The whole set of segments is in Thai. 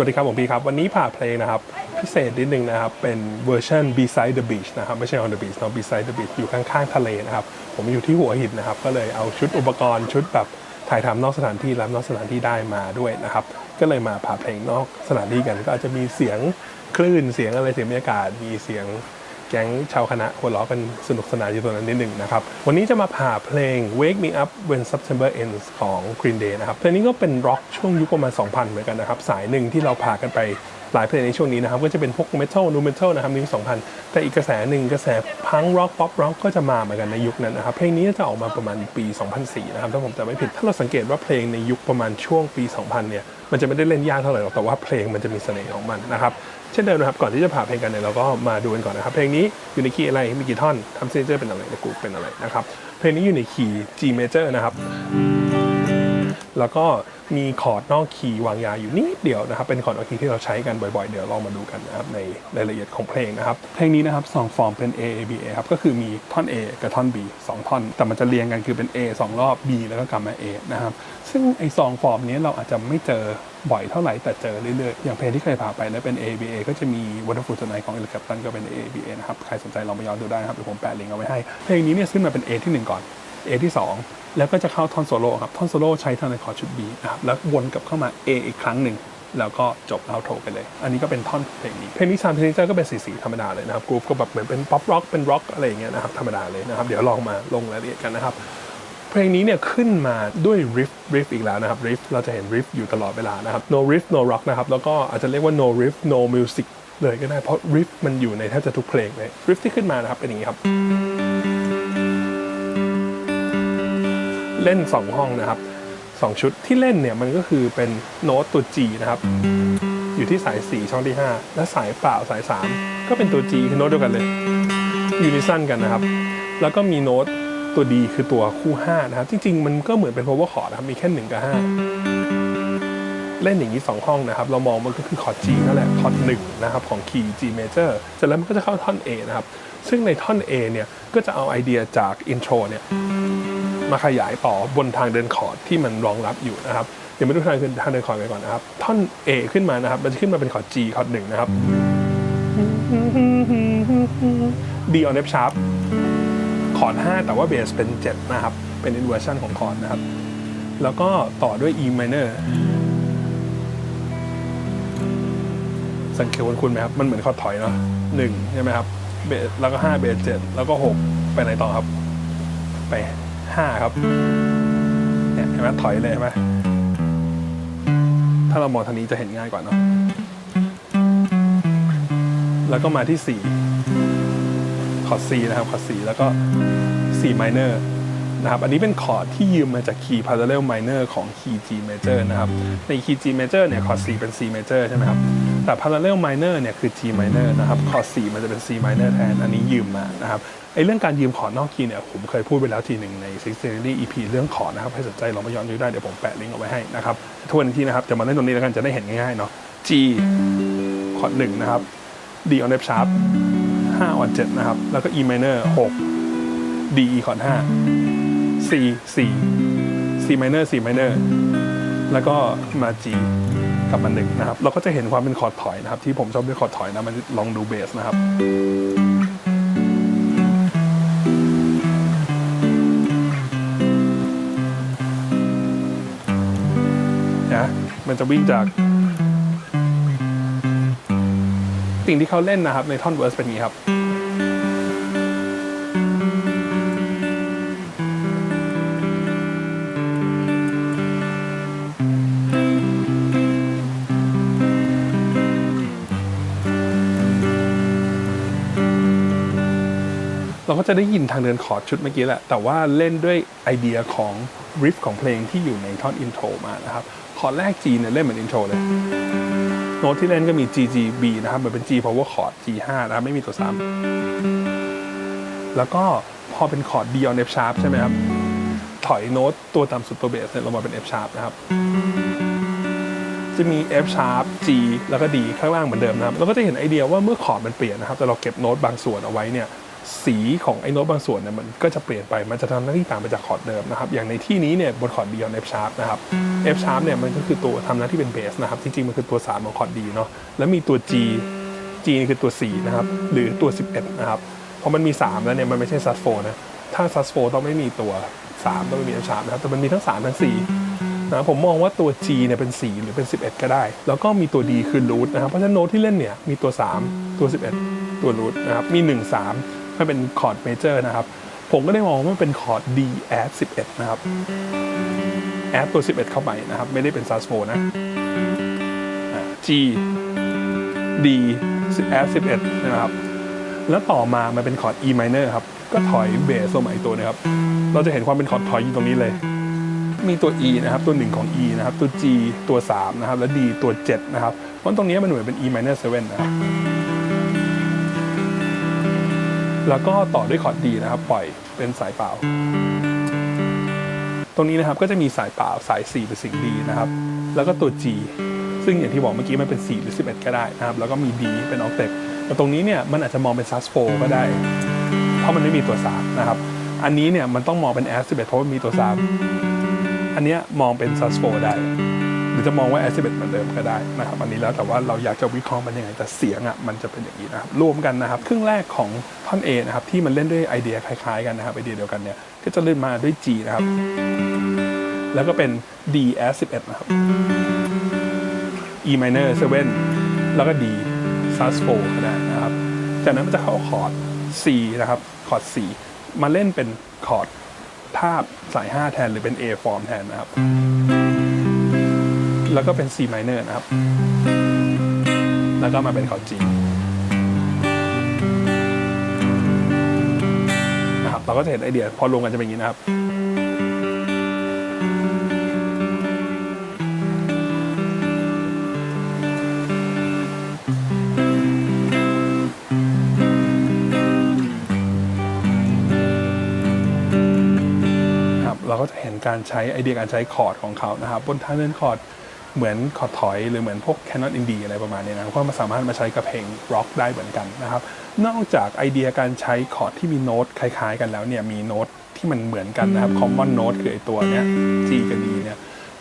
วัสดีครับ ผมพีครับ วันนี้ผ่าเพลงนะครับ พิเศษนิดนึงนะครับ เป็นเวอร์ชัน Beside the Beach นะครับ ไม่ใช่ On the Beach เนาะ Beside the Beach อยู่ข้างๆ ทะเลนะครับ ผมอยู่ที่หัวหินนะครับ ก็เลยเอาชุดอุปกรณ์ชุดแบบถ่ายทำนอกสถานที่รับนอกสถานที่ได้มาด้วยนะครับ ก็เลยมาผ่าเพลงนอกสถานที่กัน ก็อาจจะมีเสียงคลื่นเสียงอะไรเสียงบรรยากาศมีเสียง แก๊งชาวคณะหัวเราะกันสนุกสนานอยู่ตรงนั้นนิดหนึ่งนะครับ วันนี้จะมาผ่าเพลง Wake Me Up When September Ends ของ Green Day นะครับเพลงนี้ก็เป็นร็อกช่วงยุคประมาณ 2000 เหมือนกันนะครับ สายหนึ่งที่เราผ่ากันไปหลายเพลงในช่วงนี้นะครับก็จะเป็นพวกเมทัลนูเมทัลนะครับในยุค2000 แต่อีกกระแสหนึ่งกระแสพังร็อกป๊อปร็อกก็จะมาเหมือนกันในยุคนั้นนะครับเพลงนี้จะออกมาประมาณปี 2004 นะครับถ้าผมจำไม่ผิดถ้าเราสังเกตว่าเพลงในยุคประมาณช่วงปี 2000 เนี่ย มันจะไม่ได้เล่นยากเท่าไหร่หรอกแต่ว่าเพลงมันจะมีเสน่ห์ของมันนะครับเช่นเดิมนะครับก่อนที่จะผ่าเพลงกันเนี่ยเราก็มาดูกันก่อนนะครับเพลงนี้อยู่ในคีย์อะไรมีกี่ท่อนทำเซนเจอร์เป็นอะไรในกรุ๊ปเป็นอะไรนะครับเพลงนี้อยู่ในคีย์ G major นะครับ แล้วก็มีคอร์ดนอกคีย์วางยาอยู่นิดเดียวนะครับ เป็นคอร์ดนอกคีย์ที่เราใช้กันบ่อยๆ เดี๋ยวลองมาดูกันนะครับในรายละเอียดของเพลงนะครับ เพลงนี้นะครับสองฟอร์มเป็น A A B A ครับ ก็คือมีท่อน A กับท่อน B สองท่อน แต่มันจะเรียงกันคือเป็น A สองรอบ B แล้วก็กลับมา A นะครับ ซึ่งไอ้สองฟอร์มนี้เราอาจจะไม่เจอบ่อยเท่าไหร่แต่เจอเรื่อยๆ อย่างเพลงที่เคยพาไปแล้วเป็น A B A ก็จะมี Wonderful Tonight ของ Eric Clapton ก็เป็น A B A นะครับ ใครสนใจลองไปย้อนดูได้นะครับเดี๋ยวผมแปะลิงก์เอาไว้ให้ เพลงนี้เนี่ยขึ้นมาเป็น A ที่หนึ่งก่อน A ที่ 2 แล้วก็จะเข้าท่อนโซโล่ครับท่อนโซโล่ใช้ทางในคอร์ดชุด B นะครับแล้ววนกลับเข้ามา A อีกครั้งหนึ่งแล้วก็จบเอาโทไปเลย อันนี้ก็เป็นท่อนเพลงนี้ เพลงนี้ซามเพลงนี้ก็เป็นสีสีธรรมดาเลยนะครับกรุ๊ปก็แบบเหมือนเป็นป๊อปร็อกเป็นร็อกอะไรอย่างเงี้ยนะครับธรรมดาเลยนะครับ เดี๋ยวลองมาลงรายละเอียดกันนะครับ เพลงนี้เนี่ยขึ้นมาด้วยริฟริฟอีกแล้วนะครับริฟเราจะเห็นริฟอยู่ตลอดเวลานะครับ no riff no rock นะครับ แล้วก็อาจจะเรียกว่า no riff no music เลยก็ได้ เพราะริฟมันอยู่ในแทบจะทุกเพลงเลยริฟที่ขึ้นมานะครับเป็นอย่างนี้ครับ เล่น 2 ห้องนะครับ2ชุดที่เล่นเนี่ยมันก็คือเป็นโน้ตตัว G นะครับ อยู่ที่สาย 4 ช่องที่ 5 และสายเปล่าสาย 3 ก็เป็นตัว G คือโน้ตเดียวกันเลยยูนิซันกันนะครับ แล้วก็มีโน้ตตัว D คือตัวคู่ 5 นะครับ จริง ๆ มันก็เหมือนเป็น power chord นะครับ มีแค่ 1 กับ 5 เล่นอย่างนี้ 2 ห้องนะครับ เรามองมันก็คือคอร์ด G นั่นแหละคอร์ด1นะครับของคีย์ G major เสร็จแล้วมันก็จะเข้าท่อน A นะครับ ซึ่งในท่อน A เนี่ยก็จะเอาไอเดียจากอินโทรเนี่ย มาขยายต่อบนทางเดินคอร์ดที่มันรองรับอยู่นะครับเดี๋ยวมาดูทางเดินทางเดินคอร์ดกันก่อนนะครับ ท่อน A ขึ้นมานะครับมันจะขึ้นมาเป็นคอร์ด G คอร์ดหนึ่งนะครับ D on F sharp คอร์ด5 แต่ว่าเบสเป็น 7 นะครับ เป็น inversion ของคอร์ดนะครับ แล้วก็ต่อด้วย E minor สังเกตคุณคุณไหมครับ มันเหมือนคอร์ดถอยเนาะหนึ่งใช่ไหมครับเบสแล้วก็ 5 เบส7แล้วก็ 6 ไปไหนต่อครับ ไป 5 ครับเนี่ยเห็นไหมถอยเลยใช่ไหมถ้าเรามองทางนี้จะเห็นง่ายกว่าเนาะแล้วก็มาที่ 4 คอร์ด C นะครับ คอร์ด C แล้วก็ C minor นะครับ อันนี้เป็นคอร์ดที่ยืมมาจากคีย์ parallel minor ของคีย์ G major นะครับ ในคีย์ G major เนี่ย คอร์ด C เป็น C major ใช่ไหมครับ แต่ parallel minor เนี่ย คือ G minor นะครับ คอร์ด C มันจะเป็น C minor แทน อันนี้ยืมมานะครับ อ้เรื่องการยืมคอนอกคีเนี่ยผมเคยพูดไปแล้วทีหนึ่งใน Six Series EP เรื่องคอนะครับให้สนใจลองไปย้อนดูได้เดี๋ยวผมแปะลิงก์เอาไว้ให้นะครับทวนอีกทีนะครับจะมาเล่นตรงนี้แล้วกันจะได้เห็นง่ายๆเนาะ G คอดหนึ่งนะครับ D on F sharp 5 on 7นะครับ แล้วก็ E minor 6 D E คอร์ด5 C C C minor C minor แล้วก็มา G กลับมาหนึ่งนะครับ เราก็จะเห็นความเป็นคอร์ดถอยนะครับ ที่ผมชอบด้วยคอร์ดถอยนะมันลองดูเบสนะครับ มันจะวิ่งจาก สิ่งที่เขาเล่นนะครับในท่อนเวิร์สเป็นอย่างนี้ครับเราก็จะได้ยินทางเดินคอร์ดชุดเมื่อกี้แหละ แต่ว่าเล่นด้วยไอเดียของริฟของเพลงที่อยู่ในท่อนอินโทรมานะครับ คอร์ดแรก G เนี่ยเล่นเหมือนอินโทรเลย โน้ตที่เล่นก็มี G G B นะครับมันเป็น G power chord G 5นะครับไม่มีตัวซ้ำแล้วก็พอเป็นคอร์ด D on F sharp ใช่ไหมครับ ถอยโน้ตตัวต่ำสุดตัวเบสเนี่ยลงมาเป็น F sharp นะครับ จะมี F sharp G แล้วก็ D ข้างล่างเหมือนเดิมนะครับ เราก็จะเห็นไอเดียว่าเมื่อคอร์ดมันเปลี่ยนนะครับ แต่เราเก็บโน้ตบางส่วนเอาไว้เนี่ย สีของไอ้โน้ตบางส่วนเนี่ยมันก็จะเปลี่ยนไป มันจะทำหน้าที่ต่างไปจากคอร์ดเดิมนะครับ อย่างในที่นี้เนี่ยบนคอร์ด D on F sharp นะครับ F sharp เนี่ยมันก็คือตัวทำหน้าที่เป็นเบสนะครับ จริงๆ มันคือตัว3ของคอร์ด D เนาะ แล้วมีตัว G G นี่คือตัว 4 นะครับ หรือตัว 11 นะครับ พอมันมี 3 แล้วเนี่ยมันไม่ใช่ซัสโฟนะ ถ้าซัสโฟต้องไม่มีตัว 3 ต้องไม่มี F sharp นะครับ แต่มันมีทั้ง 3 ทั้ง 4นะผมมองว่าตัว G เนี่ยเป็น 4 หรือเป็น 11 ก็ได้ แล้วก็มีตัว D คือ root นะครับ เพราะฉะนั้นโน้ตที่เล่นเนี่ยมีตัว 3 ตัว 11 ตัว root นะครับ มี 1 3 มันเป็นคอร์ดเมเจอร์นะครับ ผมก็ได้มองว่ามันเป็นคอร์ด D add 11 นะครับ add ตัว 11 เข้าไปนะครับ ไม่ได้เป็น sus 4นะอ่า G D add 11 นะครับ แล้วต่อมามันเป็นคอร์ด E minor ครับ ก็ถอยเบสลงมาอีกตัวนะครับ เราจะเห็นความเป็นคอร์ดถอยอยู่ตรงนี้เลย มีตัว E นะครับ ตัวหนึ่งของ E นะครับ ตัว G ตัว 3 นะครับ และ D ตัว 7 นะครับ เพราะตรงนี้มันเหมือนเป็น E minor 7 นะครับ แล้วก็ต่อด้วยคอร์ด D นะครับ ปล่อยเป็นสายเปล่า ตรงนี้นะครับก็จะมีสายเปล่าสาย 4 เป็นสิ่ง D นะครับ แล้วก็ตัว G ซึ่งอย่างที่บอกเมื่อกี้มันเป็น 4 หรือ 11 ก็ได้นะครับ แล้วก็มี D เป็นออกเทปแต่ตรงนี้เนี่ยมันอาจจะมองเป็น sus 4ก็ได้ เพราะมันไม่มีตัว3นะครับ อันนี้เนี่ยมันต้องมองเป็น S 11เพราะมันมีตัว3อันเนี้ยมองเป็น sus 4ได้ รือจะมองว่า S 11 เหมือนเดิมก็ได้นะครับอันนี้แล้วแต่ว่าเราอยากจะวิเคราะห์มันยังไงแต่เสียงอะมันจะเป็นอย่างนี้นะครับรวมกันนะครับครึ่งแรกของท่อน A นะครับที่มันเล่นด้วยไอเดียคล้ายๆกันนะครับไอเดียเดียวกันเนี่ยก็จะเล่นมาด้วย G นะครับแล้วก็เป็น D S 11 นะครับ E minor 7 แล้วก็ D sus 4ก็ได้นะครับ จากนั้นมันจะเข้าคอร์ด C นะครับคอร์ด C มาเล่นเป็นคอร์ดทาบสาย 5 แทนหรือเป็น A form แทนนะครับ แล้วก็เป็น C minor นะครับ แล้วก็มาเป็นคอร์ด G นะครับ เราก็จะเห็นไอเดียพอรวมกันจะเป็นอย่างนี้นะครับครับเราก็จะเห็นการใช้ไอเดียการใช้คอร์ดของเขานะครับ บนท่าเล่นคอร์ด เหมือนคอร์ดถอย หรือเหมือนพวก Canon Indie อะไรประมาณนี้นะครับก็มาสามารถมาใช้กับเพลงร็อกได้เหมือนกันนะครับ นอกจากไอเดียการใช้คอร์ดที่มีโน้ตคล้ายๆ กันแล้วเนี่ยมีโน้ตที่มันเหมือนกันนะครับ common note คือไอตัวเนี้ย G กับ D เนี่ย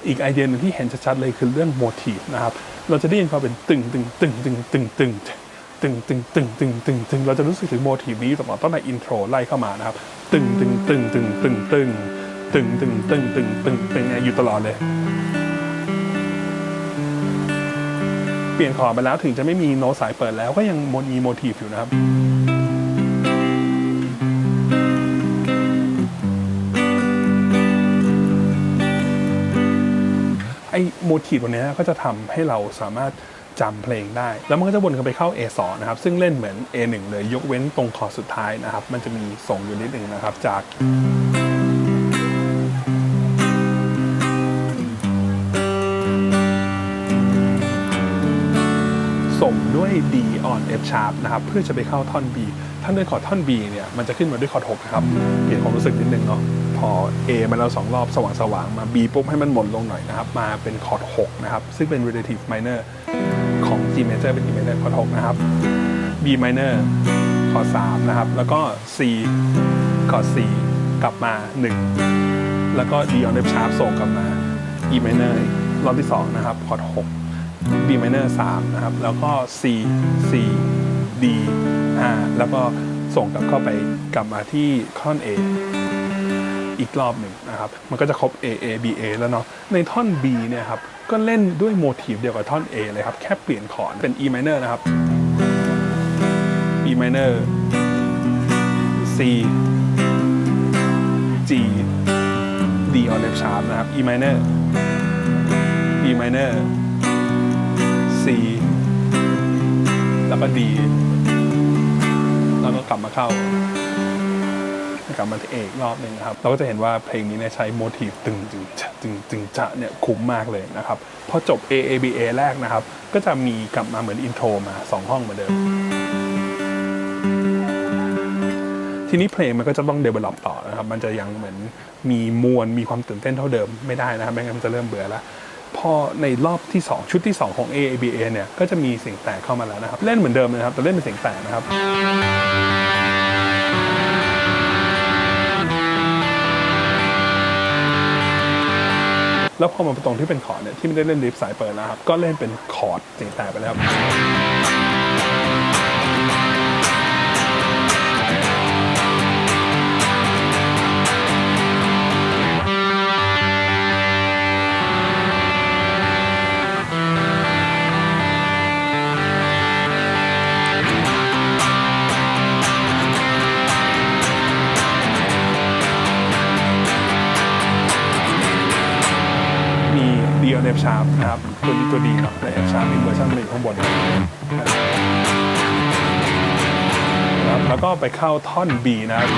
อีกไอเดียหนึ่งที่เห็นชัดๆเลยคือเรื่องโมทีฟนะครับเราจะได้ยินความเป็นตึงตึงตึงตึงตึงตึงตึงตึงตึงตึงตึงตึงเราจะรู้สึกถึงโมทีฟนี้ตลอดตั้งแต่อินโทรไล่เข้ามานะครับตึงตึงตึงตึงตึงตึงตึงตึงตึงตึงตึงตึงอยู่ตลอดเลย เปลี่ยนคอร์ดไปแล้วถึงจะไม่มีโน้ตสายเปิดแล้วก็ยังมีโมทีฟอยู่นะครับไอ้โมทีฟตัวนี้ก็จะทำให้เราสามารถจำเพลงได้ แล้วมันก็จะวนกันไปเข้า A2 นะครับ ซึ่งเล่นเหมือน A1 เลยยกเว้นตรงคอร์ดสุดท้ายนะครับ มันจะมีส่งอยู่นิดหนึ่งนะครับจาก ด้วย D on F sharp นะครับเพื่อจะไปเข้าท่อน B ถ้าเล่นคอร์ดท่อน B เนี่ยมันจะขึ้นมาด้วยคอร์ด6นะครับเปลี่ยนความรู้สึกนิดนึงเนาะพอ A มาแล้วสองรอบสว่างสว่างมา B ปุ๊บให้มันหมดลงหน่อยนะครับมาเป็นคอร์ด6นะครับซึ่งเป็น relative minor ของ G major เป็น G major คอร์ด6นะครับ B minor คอร์ด3นะครับแล้วก็ C คอร์ด4กลับมา 1 แล้วก็ D on F sharp ส่งกลับมา E minor รอบที่2นะครับคอร์ด6 B minor 3นะครับ แล้วก็ C C D R แล้วก็ส่งกลับเข้าไปกลับมาที่ท่อน A อีกรอบหนึ่งนะครับ มันก็จะครบ A A B A แล้วเนาะ ในท่อน B เนี่ยครับ ก็เล่นด้วยโมทีฟเดียวกับท่อน A เลยครับ แค่เปลี่ยนคอร์ดเป็น E minor นะครับ E minor C G D on F sharp นะครับ E minor B minor C แล้วก็ D แล้วก็กลับมาเข้ากลับมาที่เอกรอบหนึ่งครับ เราก็จะเห็นว่าเพลงนี้เนี่ยใช้โมทีฟตึงตึงจะตึงตึงจะเนี่ยคุ้มมากเลยนะครับพอจบ A A B A แรกนะครับ ก็จะมีกลับมาเหมือนอินโทรมา 2 ห้องเหมือนเดิม ทีนี้เพลงมันก็จะต้อง develop ต่อนะครับ มันจะยังเหมือนมีมวลมีความตื่นเต้นเท่าเดิมไม่ได้นะครับไม่งั้นมันจะเริ่มเบื่อแล้ว พอในรอบที่ 2 ชุดที่ 2 ของ AABA เนี่ยก็จะมีเสียงแตกเข้ามาแล้วนะครับ เล่นเหมือนเดิมนะครับ แต่เล่นเป็นเสียงแตกนะครับแล้วพอมาตรงที่เป็นคอร์ดเนี่ยที่ไม่ได้เล่นลิฟสายเปิดนะครับ ก็เล่นเป็นคอร์ดเสียงแตกไปแล้ว F sharp นะครับ ตัวนี้ตัวดีเนาะแต่ F sharp มีเวอร์ชันเป็นข้างบนนะครับแล้วก็ไปเข้าท่อน B นะครับ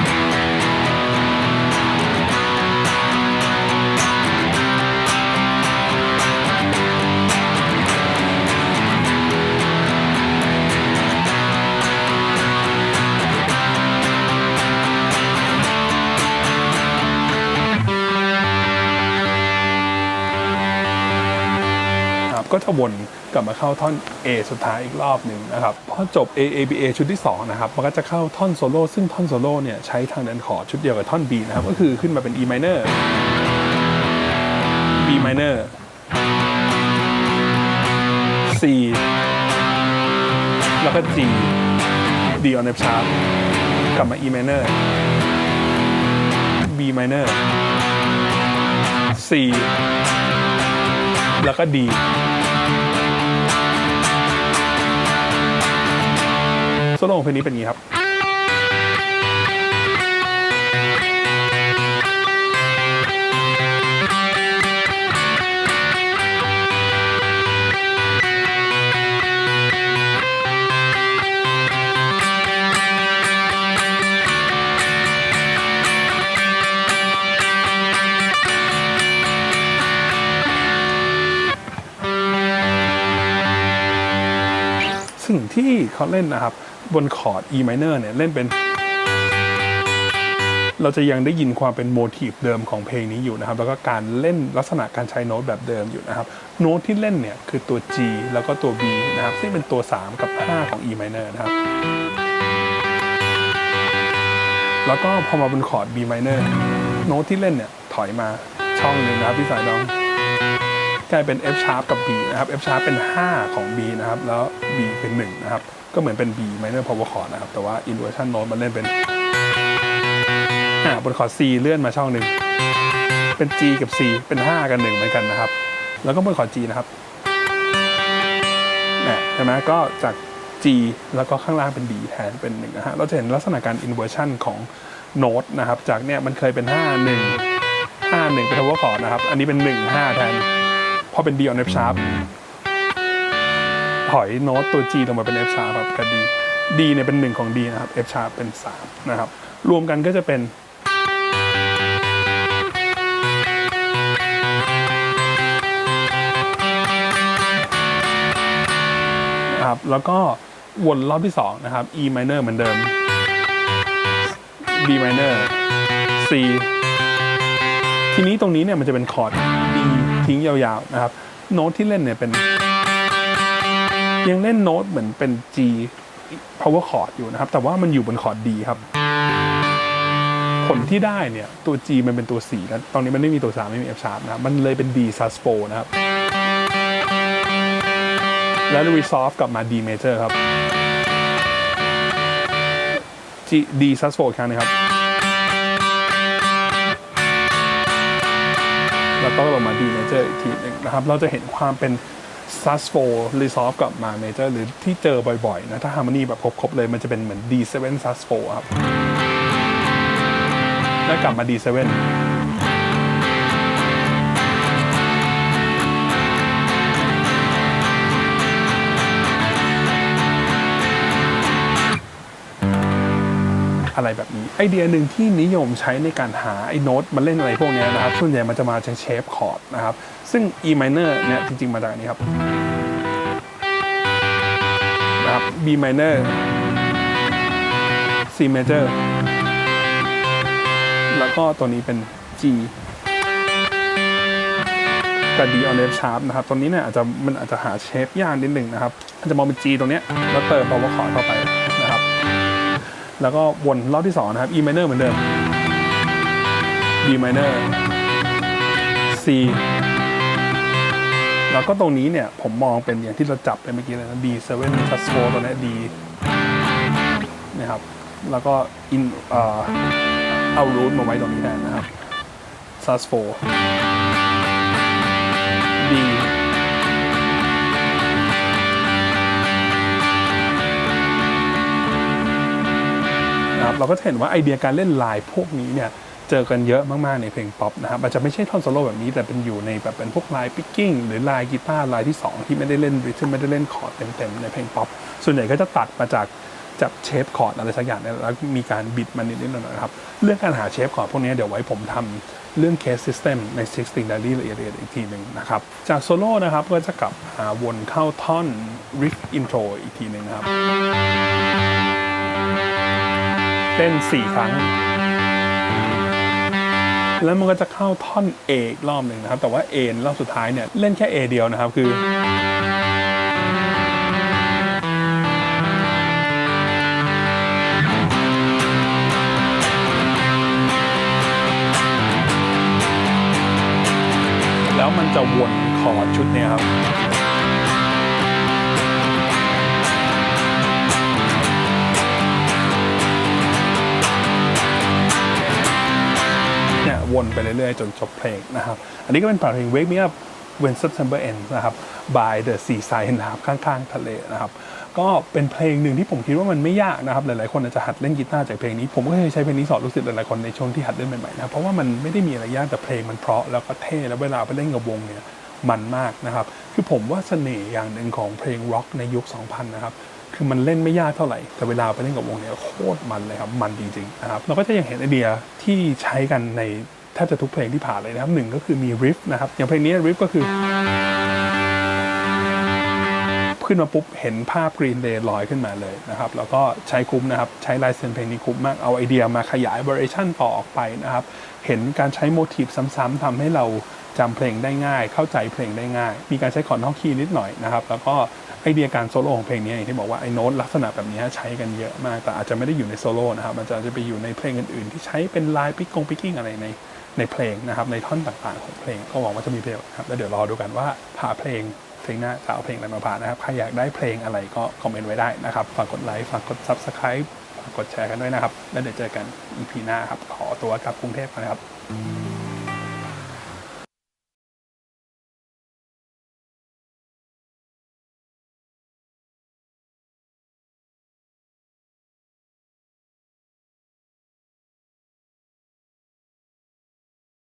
ก็จะวนกลับมาเข้าท่อน A สุดท้ายอีกรอบหนึ่งนะครับพอจบ A A B A ชุดที่ 2 นะครับ มันก็จะเข้าท่อนโซโล่ซึ่งท่อนโซโล่เนี่ยใช้ทางเดินคอร์ชุดเดียวกับท่อน B นะครับ ก็คือขึ้นมาเป็น E minor B minor C แล้วก็ G D on F sharp กลับมา E minor B minor C แล้วก็ดี โซโล่ของเพลงนี้เป็นอย่างนี้ครับสิ่งที่เขาเล่นนะครับ บนคอร์ด E minor เนี่ยเล่นเป็น เราจะยังได้ยินความเป็นโมทีฟเดิมของเพลงนี้อยู่นะครับ แล้วก็การเล่นลักษณะการใช้โน้ตแบบเดิมอยู่นะครับ โน้ตที่เล่นเนี่ยคือตัว G แล้วก็ตัว B นะครับ ซึ่งเป็นตัว 3 กับ 5 ของ E minor นะครับ แล้วก็พอมาบนคอร์ด B minor โน้ตที่เล่นเนี่ยถอยมาช่องหนึ่งนะครับพี่สายน้องกลายเป็น F sharp กับ B นะครับ F sharp เป็น 5 ของ B นะครับ แล้ว B เป็น 1 นะครับ ก็เหมือนเป็น B minor power chord นะครับ แต่ว่า inversion note มันเล่นเป็นอ่าบนคอร์ด C เลื่อนมาช่องหนึ่งเป็น G กับ C เป็น 5 กับ1เหมือนกันนะครับ แล้วก็บนคอร์ด G นะครับนี่ใช่ไหมก็จาก G แล้วก็ข้างล่างเป็น D แทนเป็น1นะฮะเราจะเห็นลักษณะการ inversion ของโน้ตนะครับ จากเนี่ยมันเคยเป็น 5 1 5 1 เป็น power chord นะครับ อันนี้เป็น 1 5 แทนพอเป็น D on F sharp ถอยโน้ตตัว G ลงมาเป็น F sharp ครับกับ D D เนี่ยเป็น 1 ของ D นะครับ F sharp เป็น 3 นะครับ รวมกันก็จะเป็นครับแล้วก็วนรอบที่ 2 นะครับ E minor เหมือนเดิม B minor C ทีนี้ตรงนี้เนี่ยมันจะเป็นคอร์ด D ทิ้งยาวๆนะครับ โน้ตที่เล่นเนี่ยเป็น ยังเล่นโน้ตเหมือนเป็น G power chord อยู่นะครับ แต่ว่ามันอยู่บนคอร์ด D ครับ ผลที่ได้เนี่ย ตัว G มันเป็นตัว 4 แล้ว ตอนนี้มันไม่มีตัว 3 ไม่มี F sharp นะมันเลยเป็น D sus 4นะครับ แล้ว resolve กลับมา D major ครับ G D sus 4ครั้งหนึงครับ แล้วก็ลงมา D major อีกทีหนึ่งนะครับ เราจะเห็นความเป็น sus 4 resolve กลับมา major หรือที่เจอบ่อยๆนะถ้า harmony แบบครบๆเลยมันจะเป็นเหมือน D7 sus 4ครับ แล้วกลับมา D7 อะไรแบบ ไอเดียหนึ่งที่นิยมใช้ในการหาไอโน้ตมาเล่นอะไรพวกนี้นะครับ ส่วนใหญ่มันจะมาจากเชฟคอร์ดนะครับ ซึ่ง E minor เนี่ยจริง ๆ มาจากนนี้ครับนะครับ B minor C major แล้วก็ตัวนี้เป็น G กับ D on F sharp นะครับ ตัวนี้เนี่ยอาจจะมันอาจจะหาเชฟยากนิดหนึ่งนะครับอาจจะมองเป็น G ตรงเนี้ยแล้วเติม power chord เข้าไป แล้วก็วนรอบที่2นะครับ E minor เหมือนเดิม B minor C แล้วก็ตรงนี้เนี่ย ผมมองเป็นอย่างที่เราจับไปเมื่อกี้เลยนะ D7 plus 4ตัวนี้ D นะครับ แล้วก็ in เอ่อเอา root มาไว้ตรงนี้แทนนะครับ plus 4 นะครับเราก็จะเห็นว่าไอเดียการเล่นลายพวกนี้เนี่ยเจอกันเยอะมากๆในเพลงป๊อปนะครับอาจจะไม่ใช่ท่อนโซโล่แบบนี้แต่เป็นอยู่ในแบบเป็นพวกลายปิกกิ้งหรือลายกีตาร์ลายที่ 2 ที่ไม่ได้เล่นริทึมไม่ได้เล่นคอร์ดเต็มๆในเพลงป๊อปส่วนใหญ่ก็จะตัดมาจากจากเชฟคอร์ดอะไรสักอย่างเนี่ยแล้วมีการบิดมันนิดๆหน่อยๆนะครับเรื่องการหาเชฟคอร์ดพวกนี้เดี๋ยวไว้ผมทำเรื่อง case system ใน16 Daily ละเอียดๆอีกทีหนึ่งนะครับจากโซโล่นะครับก็จะกลับหาวนเข้าท่อน riff intro อีกทีหนึ่งนะครับ เล่น4 ครั้ง แล้วมันก็จะเข้าท่อน A อีกรอบหนึ่งนะครับ แต่ว่า A รอบสุดท้ายเนี่ย เล่นแค่ A เดียวนะครับคือแล้วมันจะวนคอร์ดชุดเนี้ยครับ วนไปเรื่อยๆ จนจบเพลงนะครับ อันนี้ก็เป็นเพลง Wake Me Up When September Ends นะครับ by The Seaside นะครับข้างๆ ทะเลนะครับ ก็เป็นเพลงหนึ่งที่ผมคิดว่ามันไม่ยากนะครับ หลายๆ คนอาจจะหัดเล่นกีตาร์จากเพลงนี้ ผมก็เคยใช้เพลงนี้สอนลูกศิษย์หลายๆ คนในช่วงที่หัดเล่นใหม่ๆนะเพราะว่ามันไม่ได้มีอะไรยากแต่เพลงมันเพราะแล้วก็เท่แล้วเวลาไปเล่นกับวงเนี่ยมันมากนะครับ คือผมว่าเสน่ห์อย่างหนึ่งของเพลงร็อกในยุค 2000 นะครับ คือมันเล่นไม่ยากเท่าไหร่ แต่เวลาไปเล่นกับวงเนี่ยโคตรมันเลยครับ มันจริงๆนะครับ เราก็จะยังเห็นไอเดียที่ใช้กันใน ทบจะทุกเพลงที่ผ่านเลยนะครับหนึ่งก็คือมีริฟนะครับอย่างเพลงนี้ริฟก็คือ ขึ้นมาปุ๊บเห็นภาพกรีนเดย์ลอยขึ้นมาเลยนะครับแล้วก็ใช้คุ้มนะครับใช้ลายเซ็นเพลงนี้คุ้มมากเอาไอเดียมาขยาย v a r i a t i o n ต่อออกไปนะครับเห็นการใช้โมทีฟซ้ำๆทำให้เราจำเพลงได้ง่าย เข้าใจเพลงได้ง่าย มีการใช้คอร์ดนอกคีย์นิดหน่อยนะครับ แล้วก็ไอเดียการโซโล่ของเพลงนี้อย่างที่บอกว่าไอ้โน้ตลักษณะแบบนี้ใช้กันเยอะมาก แต่อาจจะไม่ได้อยู่ในโซโล่นะครับ มันจะอาจจะไปอยู่ในเพลงอื่นๆ ที่ใช้เป็นลายปิกงปิกกิ้งอะไรใน ในเพลงนะครับในท่อนต่างๆของเพลงก็หวังว่าจะมีเพลงนะครับแล้วเดี๋ยวรอดูกันว่าผ่าเพลงเพลงหน้าจะเอาเพลงอะไรมาผ่านนะครับใครอยากได้เพลงอะไรก็คอมเมนต์ไว้ได้นะครับฝากกดไลค์ฝากกด Subscribe ฝากกดแชร์กันด้วยนะครับ แล้วเดี๋ยวเจอกัน EP หน้าครับขอตัวกลับกรุงเทพนนะครับ